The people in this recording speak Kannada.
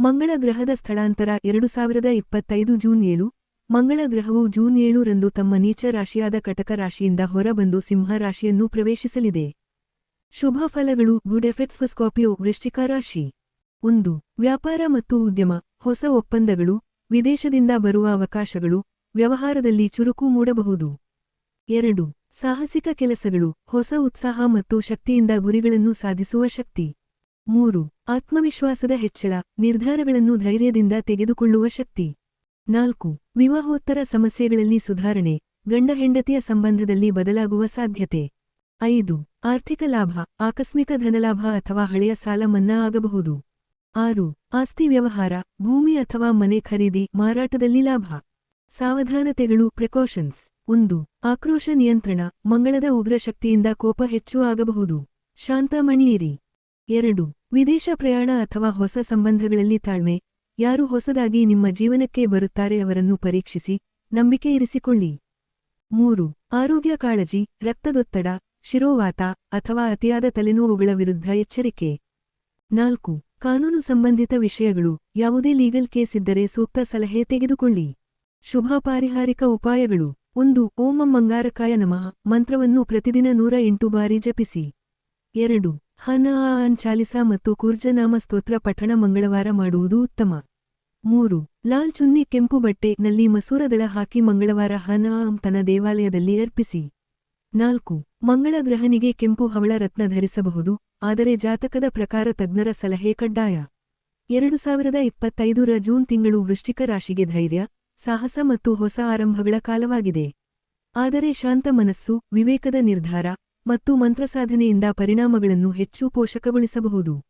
ಮಂಗಳ ಗ್ರಹದ ಸ್ಥಳಾಂತರ ಎರಡು ಸಾವಿರದ ಇಪ್ಪತ್ತೈದು ಜೂನ್ ಏಳು. ಮಂಗಳ ಗ್ರಹವು ಜೂನ್ ಏಳು ರಂದು ತಮ್ಮ ನೀಚ ರಾಶಿಯಾದ ಕಟಕ ರಾಶಿಯಿಂದ ಹೊರಬಂದು ಸಿಂಹ ರಾಶಿಯನ್ನು ಪ್ರವೇಶಿಸಲಿದೆ. ಶುಭ ಫಲಗಳು ಗುಡ್ ಎಫೆಕ್ಟ್ಸ್ ಸ್ಕಾರ್ಪಿಯೋ ವೃಶ್ಚಿಕ ರಾಶಿ. ಒಂದು, ವ್ಯಾಪಾರ ಮತ್ತು ಉದ್ಯಮ, ಹೊಸ ಒಪ್ಪಂದಗಳು, ವಿದೇಶದಿಂದ ಬರುವ ಅವಕಾಶಗಳು, ವ್ಯವಹಾರದಲ್ಲಿ ಚುರುಕು ಮೂಡಬಹುದು. ಎರಡು, ಸಾಹಸಿಕ ಕೆಲಸಗಳು, ಹೊಸ ಉತ್ಸಾಹ ಮತ್ತು ಶಕ್ತಿಯಿಂದ ಗುರಿಗಳನ್ನು ಸಾಧಿಸುವ ಶಕ್ತಿ. ಮೂರು, ಆತ್ಮವಿಶ್ವಾಸದ ಹೆಚ್ಚಳ, ನಿರ್ಧಾರಗಳನ್ನು ಧೈರ್ಯದಿಂದ ತೆಗೆದುಕೊಳ್ಳುವ ಶಕ್ತಿ. ನಾಲ್ಕು, ವಿವಾಹೋತ್ತರ ಸಮಸ್ಯೆಗಳಲ್ಲಿ ಸುಧಾರಣೆ, ಗಂಡ ಹೆಂಡತಿಯ ಸಂಬಂಧದಲ್ಲಿ ಬದಲಾಗುವ ಸಾಧ್ಯತೆ. ಐದು, ಆರ್ಥಿಕ ಲಾಭ, ಆಕಸ್ಮಿಕ ಧನಲಾಭ ಅಥವಾ ಹಳೆಯ ಸಾಲ ಮನ್ನಾ ಆಗಬಹುದು. ಆರು, ಆಸ್ತಿ ವ್ಯವಹಾರ, ಭೂಮಿ ಅಥವಾ ಮನೆ ಖರೀದಿ, ಮಾರಾಟದಲ್ಲಿ ಲಾಭ. ಸಾವಧಾನತೆಗಳು ಪ್ರಿಕಾಷನ್ಸ್ ಒಂದು, ಆಕ್ರೋಶ ನಿಯಂತ್ರಣ, ಮಂಗಳದ ಉಗ್ರ ಶಕ್ತಿಯಿಂದ ಕೋಪ ಹೆಚ್ಚು ಆಗಬಹುದು. ಶಾಂತ ಮಣಿಯಿರಿ ಎರಡು ವಿದೇಶ ಪ್ರಯಾಣ ಅಥವಾ ಹೊಸ ಸಂಬಂಧಗಳಲ್ಲಿ ತಾಳ್ಮೆ. ಯಾರು ಹೊಸದಾಗಿ ನಿಮ್ಮ ಜೀವನಕ್ಕೆ ಬರುತ್ತಾರೆ ಅವರನ್ನು ಪರೀಕ್ಷಿಸಿ, ನಂಬಿಕೆ ಇರಿಸಿಕೊಳ್ಳಿ. ಮೂರು, ಆರೋಗ್ಯ ಕಾಳಜಿ, ರಕ್ತದೊತ್ತಡ, ಶಿರೋವಾತ ಅಥವಾ ಅತಿಯಾದ ತಲೆನೋವುಗಳ ವಿರುದ್ಧ ಎಚ್ಚರಿಕೆ. ನಾಲ್ಕು, ಕಾನೂನು ಸಂಬಂಧಿತ ವಿಷಯಗಳು, ಯಾವುದೇ ಲೀಗಲ್ ಕೇಸ್ ಇದ್ದರೆ ಸೂಕ್ತ ಸಲಹೆ ತೆಗೆದುಕೊಳ್ಳಿ. ಶುಭ ಪಾರಿಹಾರಿಕ ಉಪಾಯಗಳು. ಒಂದು ಓಂ ಮಂಗಾರಕಾಯ ನಮಃ, ಮಂತ್ರವನ್ನು ಪ್ರತಿದಿನ ನೂರ ಎಂಟು ಬಾರಿ ಜಪಿಸಿ. ಎರಡು ಹನ ಚಾಲಿಸ ಮತ್ತು ಕುರ್ಜನಾಮ ಸ್ತೋತ್ರ ಪಠಣ ಮಂಗಳವಾರ ಮಾಡುವುದು ಉತ್ತಮ. ಮೂರು, ಲಾಲ್ ಚುನ್ನಿ ಕೆಂಪು ಬಟ್ಟೆ ನಲ್ಲಿ ಮಸೂರದಳ ಹಾಕಿ ಮಂಗಳವಾರ ಹನಾಂ ತನ್ನ ದೇವಾಲಯದಲ್ಲಿ ಅರ್ಪಿಸಿ. ನಾಲ್ಕು, ಮಂಗಳ ಗ್ರಹನಿಗೆ ಕೆಂಪು ಹವಳ ರತ್ನ ಧರಿಸಬಹುದು, ಆದರೆ ಜಾತಕದ ಪ್ರಕಾರ ತಜ್ಞರ ಸಲಹೆ ಕಡ್ಡಾಯ. ಎರಡು ಸಾವಿರದ ಇಪ್ಪತ್ತೈದರ ಜೂನ್ ತಿಂಗಳು ವೃಶ್ಚಿಕ ರಾಶಿಗೆ ಧೈರ್ಯ, ಸಾಹಸ ಮತ್ತು ಹೊಸ ಆರಂಭಗಳ ಕಾಲವಾಗಿದೆ. ಆದರೆ ಶಾಂತ ಮನಸ್ಸು, ವಿವೇಕದ ನಿರ್ಧಾರ ಮತ್ತು ಮಂತ್ರಸಾಧನೆಯಿಂದ ಪರಿಣಾಮಗಳನ್ನು ಹೆಚ್ಚು ಪೋಷಕಗೊಳಿಸಬಹುದು.